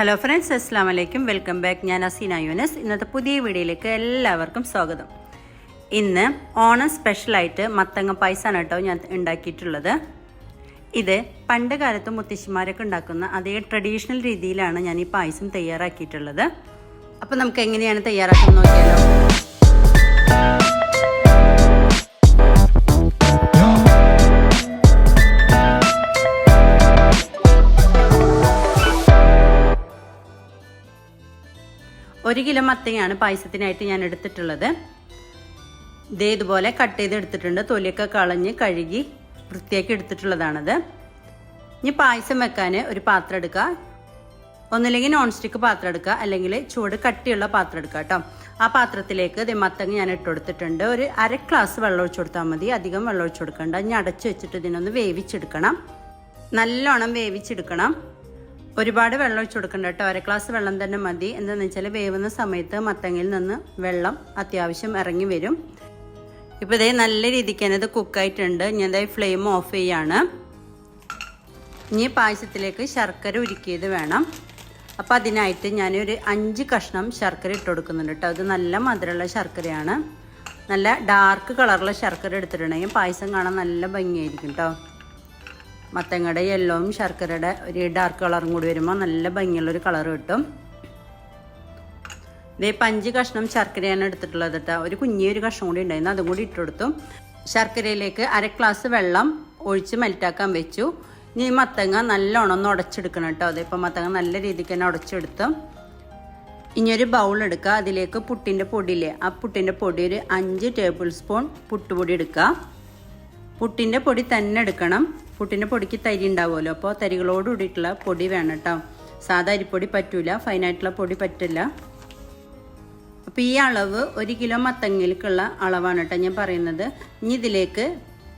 Hello friends അസ്സാം വലൈക്കും welcome back ഞാൻ അസീന യൂനസ്. ഇന്നത്തെ പുതിയ വീഡിയോയിലേക്ക് എല്ലാവർക്കും സ്വാഗതം. ഇന്ന് ഓണം സ്പെഷ്യലായിട്ട് മത്തങ്ങ പായസമാണ് കേട്ടോ ഞാൻ ഉണ്ടാക്കിയിട്ടുള്ളത്. ഇത് പണ്ട് കാലത്ത് മുത്തശ്ശിമാരൊക്കെ ഉണ്ടാക്കുന്ന അതേ ട്രഡീഷണൽ രീതിയിലാണ് ഞാൻ ഈ പായസം തയ്യാറാക്കിയിട്ടുള്ളത്. അപ്പോൾ നമുക്ക് എങ്ങനെയാണ് തയ്യാറാക്കുന്നത് നോക്കിയാലോ? ഒരു കിലോ മത്തങ്ങയാണ് പായസത്തിനായിട്ട് ഞാൻ എടുത്തിട്ടുള്ളത്. ഇതേ ഇതുപോലെ കട്ട് ചെയ്ത് എടുത്തിട്ടുണ്ട്. തൊലിയൊക്കെ കളഞ്ഞ് കഴുകി വൃത്തിയാക്കി എടുത്തിട്ടുള്ളതാണത്. ഇനി പായസം വെക്കാൻ ഒരു പാത്രം എടുക്കുക. ഒന്നില്ലെങ്കിൽ നോൺ സ്റ്റിക്ക് പാത്രം എടുക്കുക. അല്ലെങ്കിൽ ചൂട് കട്ടിയുള്ള പാത്രം എടുക്കുക കേട്ടോ. ആ പാത്രത്തിലേക്ക് ഇത് മത്തങ്ങ ഞാൻ ഇട്ട് കൊടുത്തിട്ടുണ്ട്. ഒരു അര ഗ്ലാസ് വെള്ളം ഒഴിച്ചു കൊടുത്താൽ മതി. അധികം വെള്ളം ഒഴിച്ചു കൊടുക്കണ്ട. ഇനി അടച്ചു വെച്ചിട്ട് ഇതിനൊന്ന് വേവിച്ചെടുക്കണം. നല്ലോണം വേവിച്ചെടുക്കണം. ഒരുപാട് വെള്ളം ഒഴിച്ചു കൊടുക്കണ്ട കേട്ടോ. അര ഗ്ലാസ് വെള്ളം തന്നെ മതി. എന്താണെന്ന് വെച്ചാൽ വേവുന്ന സമയത്ത് മത്തങ്ങയിൽ നിന്ന് വെള്ളം അത്യാവശ്യം ഇറങ്ങി വരും. ഇപ്പോൾ ഇതേ നല്ല രീതിക്ക് തന്നെ ഇത് കുക്കായിട്ടുണ്ട് ഞാൻ ഇതായി ഫ്ലെയിം ഓഫ് ചെയ്യാണ്. ഇനി പായസത്തിലേക്ക് ശർക്കര ഉരുക്കിയത് വേണം. അപ്പോൾ അതിനായിട്ട് ഞാനൊരു അഞ്ച് കഷ്ണം ശർക്കര ഇട്ട് കൊടുക്കുന്നുണ്ട് കേട്ടോ. അത് നല്ല മധുരമുള്ള ശർക്കരയാണ്. നല്ല ഡാർക്ക് കളറുള്ള ശർക്കര എടുത്തിട്ടുണ്ടെങ്കിൽ പായസം കാണാൻ നല്ല ഭംഗിയായിരിക്കും കേട്ടോ. മത്തങ്ങയുടെ യെല്ലോവും ശർക്കരയുടെ ഒരു ഡാർക്ക് കളറും കൂടി വരുമ്പോൾ നല്ല ഭംഗിയുള്ളൊരു കളർ കിട്ടും. ഇതേ പഞ്ച് കഷ്ണം ശർക്കരയാണ് എടുത്തിട്ടുള്ളത് കേട്ടോ ഒരു കുഞ്ഞിയൊരു കഷ്ണം കൂടി ഉണ്ടായിരുന്നു. അതും കൂടി ഇട്ടുകൊടുത്തു. ശർക്കരയിലേക്ക് അര ഗ്ലാസ് വെള്ളം ഒഴിച്ച് മെൽറ്റാക്കാൻ വെച്ചു. ഇനി മത്തങ്ങ നല്ലോണം ഒന്ന് ഉടച്ചെടുക്കണം കേട്ടോ അതിപ്പോൾ മത്തങ്ങ നല്ല രീതിക്ക് തന്നെ ഉടച്ചെടുത്തു. ഇനി ഒരു ബൗൾ എടുക്കുക. അതിലേക്ക് പുട്ടിന്റെ പൊടിയില്ലേ ആ പുട്ടിന്റെ പൊടി ഒരു അഞ്ച് ടേബിൾ സ്പൂൺ പുട്ടുപൊടി എടുക്കുക. പുട്ടിന്റെ പൊടി തന്നെ എടുക്കണം. പുട്ടിന്റെ പൊടിക്ക് തരി ഉണ്ടാവുമല്ലോ. അപ്പോൾ തരികളോട് കൂടിയിട്ടുള്ള പൊടി വേണം കേട്ടോ. സാധാ അരിപ്പൊടി പറ്റൂല ഫൈനായിട്ടുള്ള പൊടി പറ്റില്ല. അപ്പോൾ ഈ അളവ് ഒരു കിലോ മത്തങ്ങയിലേക്കുള്ള അളവാണ് കേട്ടോ ഞാൻ പറയുന്നത്. ഇനി ഇതിലേക്ക്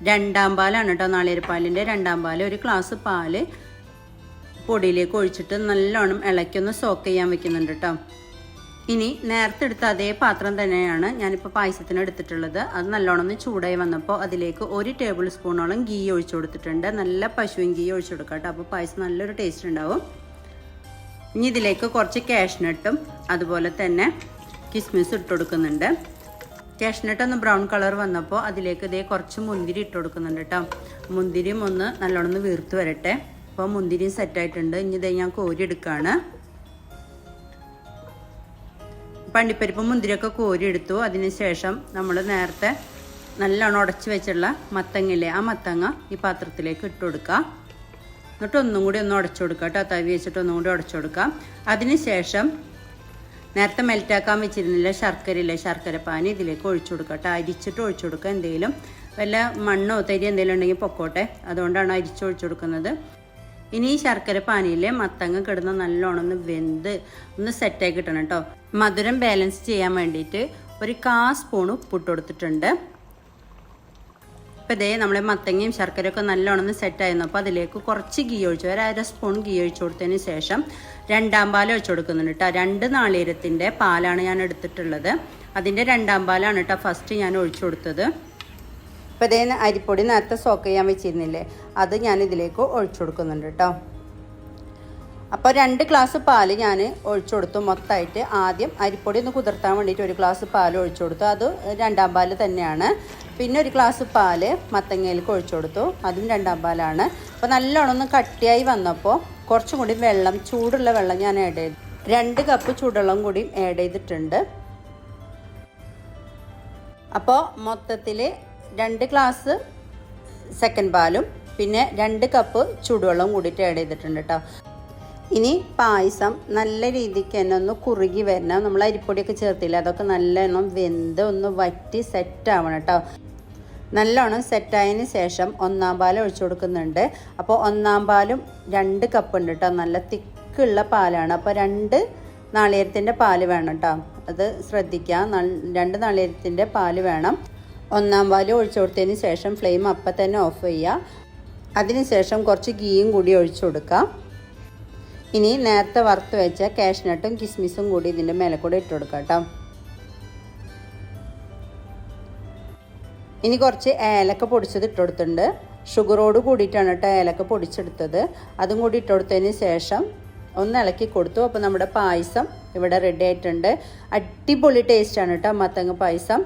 രണ്ടാം പാലാണ് കേട്ടോ നാളികേരപ്പാലിന്റെ രണ്ടാം പാൽ ഒരു ഗ്ലാസ് പാൽ പൊടിയിലേക്ക് ഒഴിച്ചിട്ട് നല്ലോണം ഇളക്കൊന്ന് സോക്ക് ചെയ്യാൻ വെക്കുന്നുണ്ട് കേട്ടോ. ഇനി നേരത്തെ എടുത്ത അതേ പാത്രം തന്നെയാണ് ഞാനിപ്പോൾ പായസത്തിന് എടുത്തിട്ടുള്ളത്. അത് നല്ലോണം ചൂടായി വന്നപ്പോൾ അതിലേക്ക് ഒരു ടേബിൾ സ്പൂണോളം ഗീ ഒഴിച്ചു കൊടുത്തിട്ടുണ്ട്. നല്ല പശുവിൻ ഗീ ഒഴിച്ചു കൊടുക്കാം കേട്ടോ. അപ്പോൾ പായസം നല്ലൊരു ടേസ്റ്റ് ഉണ്ടാവും. ഇനി ഇതിലേക്ക് കുറച്ച് കാഷ്നട്ടും അതുപോലെ തന്നെ കിസ്മിസ് ഇട്ട് കൊടുക്കുന്നുണ്ട്. കാഷ്നട്ട് ഒന്ന് ബ്രൗൺ കളർ വന്നപ്പോൾ അതിലേക്ക് ഇതേ കുറച്ച് മുന്തിരി ഇട്ട് കൊടുക്കുന്നുണ്ട് കേട്ടോ. മുന്തിരിയും ഒന്ന് നല്ലോണം വീർത്ത് വരട്ടെ. അപ്പോൾ മുന്തിരിയും സെറ്റായിട്ടുണ്ട് ഇനി ഇതേ ഞാൻ കോരി എടുക്കുകയാണ് പണ്ടിപ്പരിപ്പ് മുന്തിരിയൊക്കെ കോരി എടുത്തു അതിനുശേഷം നമ്മൾ നേരത്തെ നല്ലോണം ഉടച്ചു വെച്ചുള്ള മത്തങ്ങയിലെ ആ മത്തങ്ങ ഈ പാത്രത്തിലേക്ക് ഇട്ട് കൊടുക്കുക. എന്നിട്ട് ഒന്നും കൂടി ഒന്ന് ഉടച്ചു കൊടുക്കുക കേട്ടോ. തവി വെച്ചിട്ട് ഒന്നും കൂടി ഉടച്ചു കൊടുക്കുക. അതിനുശേഷം നേരത്തെ മെൽറ്റാക്കാൻ വെച്ചിരുന്നില്ല ശർക്കരയില്ല ശർക്കര പാനി ഇതിലേക്ക് ഒഴിച്ചു കൊടുക്കുക കേട്ടോ. അരിച്ചിട്ട് ഒഴിച്ചു കൊടുക്കുക എന്തെങ്കിലും. വല്ല മണ്ണോ തരി എന്തെങ്കിലും ഉണ്ടെങ്കിൽ പൊക്കോട്ടെ. അതുകൊണ്ടാണ് അരിച്ചൊഴിച്ചു കൊടുക്കുന്നത്. ഇനി ഈ ശർക്കര പാനിയിലെ മത്തങ്ങ കിടന്ന് നല്ലോണം ഒന്ന് വെന്ത് ഒന്ന് സെറ്റായി കിട്ടണം കേട്ടോ. മധുരം ബാലൻസ് ചെയ്യാൻ വേണ്ടിയിട്ട് ഒരു കാ സ്പൂൺ ഉപ്പിട്ട് കൊടുത്തിട്ടുണ്ട്. അപ്പോൾ ഇതേ നമ്മളെ മത്തങ്ങയും ശർക്കരയൊക്കെ നല്ലോണം സെറ്റായിരുന്നു അപ്പോൾ അതിലേക്ക് കുറച്ച് ഗീ ഒഴിച്ചു ഒരു അര സ്പൂൺ ഗീ ഒഴിച്ചു കൊടുത്തതിന് ശേഷം രണ്ടാം പാൽ ഒഴിച്ചു കൊടുക്കുന്നുണ്ട് കേട്ടോ. രണ്ട് നാളീരത്തിന്റെ പാലാണ് ഞാൻ എടുത്തിട്ടുള്ളത്. അതിന്റെ രണ്ടാം പാലാണ് കേട്ടോ ഫസ്റ്റ് ഞാൻ ഒഴിച്ചു കൊടുത്തത്. അപ്പോൾ ഇതേ അരിപ്പൊടി നേരത്തെ സോക്ക് ചെയ്യാൻ വെച്ചിരുന്നില്ലേ അത് ഞാൻ ഇതിലേക്ക് ഒഴിച്ചു കൊടുക്കുന്നുണ്ട് കേട്ടോ അപ്പോൾ രണ്ട് ഗ്ലാസ് പാൽ ഞാൻ ഒഴിച്ചു കൊടുത്തു. മൊത്തമായിട്ട് ആദ്യം അരിപ്പൊടി ഒന്ന് കുതിർത്താൻ വേണ്ടിയിട്ട് ഒരു ഗ്ലാസ് പാൽ ഒഴിച്ചു കൊടുത്തു. അത് രണ്ടാം പാൽ തന്നെയാണ്. പിന്നെ ഒരു ഗ്ലാസ് പാൽ മത്തങ്ങയിലേക്ക് ഒഴിച്ചു കൊടുത്തു. അതും രണ്ടാം പാലാണ്. അപ്പോൾ നല്ലോണം ഒന്ന് കട്ടിയായി വന്നപ്പോൾ കുറച്ചും കൂടി വെള്ളം ചൂടുള്ള വെള്ളം ഞാൻ ആഡ് ചെയ്തു. രണ്ട് കപ്പ് ചൂടുവെള്ളം കൂടി ആഡ് ചെയ്തിട്ടുണ്ട്. അപ്പോൾ മൊത്തത്തിൽ രണ്ട് ഗ്ലാസ് സെക്കൻഡ് പാലും പിന്നെ രണ്ട് കപ്പ് ചൂടുവെള്ളം കൂടിയിട്ട് ആഡ് ചെയ്തിട്ടുണ്ട് കേട്ടോ ഇനി പായസം നല്ല രീതിക്ക് തന്നെ ഒന്ന് കുറുകി വരണം. നമ്മൾ അരിപ്പൊടിയൊക്കെ ചേർത്തില്ല അതൊക്കെ നല്ലോണം വെന്ത് ഒന്ന് വറ്റി സെറ്റ് ആവണം കേട്ടോ നല്ലോണം സെറ്റായതിന് ശേഷം ഒന്നാം പാൽ ഒഴിച്ചു കൊടുക്കുന്നുണ്ട്. അപ്പോൾ ഒന്നാം പാലും രണ്ട് കപ്പ് ഉണ്ട് കേട്ടോ നല്ല തിക്കുള്ള പാലാണ്. അപ്പോൾ രണ്ട് നാളികേരത്തിന്റെ പാൽ വേണം കേട്ടോ അത് ശ്രദ്ധിക്കുക രണ്ട് നാളികേരത്തിന്റെ പാൽ വേണം. ഒന്നാം പാൽ ഒഴിച്ചു കൊടുത്തതിന് ശേഷം ഫ്ലെയിം അപ്പം തന്നെ ഓഫ് ചെയ്യുക. അതിനുശേഷം കുറച്ച് ഗീയും കൂടി ഒഴിച്ചു കൊടുക്കാം ഇനി നേരത്തെ വറുത്ത് വെച്ച കാഷ്നട്ടും കിസ്മിസും കൂടി ഇതിന്റെ മേലെ കൂടെ ഇട്ട് കൊടുക്കാം കേട്ടോ. ഇനി കുറച്ച് ഏലക്ക പൊടിച്ചത് ഇട്ട് കൊടുത്തിട്ടുണ്ട്. ഷുഗറോട് കൂടിയിട്ടാണ് കേട്ടോ ഏലക്ക പൊടിച്ചെടുത്തത്. അതും കൂടി ഇട്ട് കൊടുത്തതിന് ശേഷം ഒന്ന് ഇളക്കി കൊടുത്തു. അപ്പോൾ നമ്മുടെ പായസം ഇവിടെ റെഡി ആയിട്ടുണ്ട്. അടിപൊളി ടേസ്റ്റാണ് കേട്ടോ മത്തങ്ങ പായസം.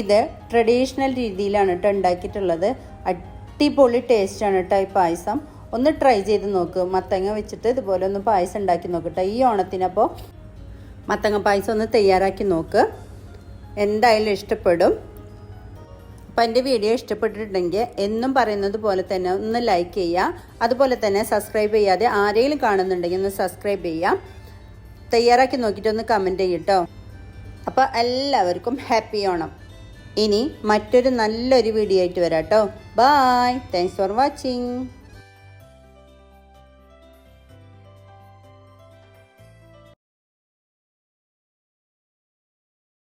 ഇത് ട്രഡീഷണൽ രീതിയിലാണ് കേട്ടോ ഉണ്ടാക്കിയിട്ടുള്ളത്. അടിപൊളി ടേസ്റ്റാണ് കേട്ടോ ഈ പായസം. ഒന്ന് ട്രൈ ചെയ്ത് നോക്ക്. മത്തങ്ങ വെച്ചിട്ട് ഇതുപോലെ ഒന്ന് പായസം ഉണ്ടാക്കി നോക്കട്ടെ ഈ ഓണത്തിനപ്പോൾ മത്തങ്ങ പായസം ഒന്ന് തയ്യാറാക്കി നോക്ക്. എന്തായാലും ഇഷ്ടപ്പെടും. അപ്പം എന്റെ വീഡിയോ ഇഷ്ടപ്പെട്ടിട്ടുണ്ടെങ്കിൽ എന്നും പറയുന്നത് പോലെ തന്നെ ഒന്ന് ലൈക്ക് ചെയ്യുക അതുപോലെ തന്നെ സബ്സ്ക്രൈബ് ചെയ്യാതെ ആരെങ്കിലും കാണുന്നുണ്ടെങ്കിൽ ഒന്ന് സബ്സ്ക്രൈബ് ചെയ്യാം. തയ്യാറാക്കി നോക്കിയിട്ട് ഒന്ന് കമന്റ് ചെയ്യട്ടോ അപ്പോൾ എല്ലാവർക്കും ഹാപ്പി ഓണം. ഇനി മറ്റൊരു നല്ലൊരു വീഡിയോ ആയിട്ട് വരാം കേട്ടോ ബായ് താങ്ക്സ് ഫോർ വാച്ചിങ്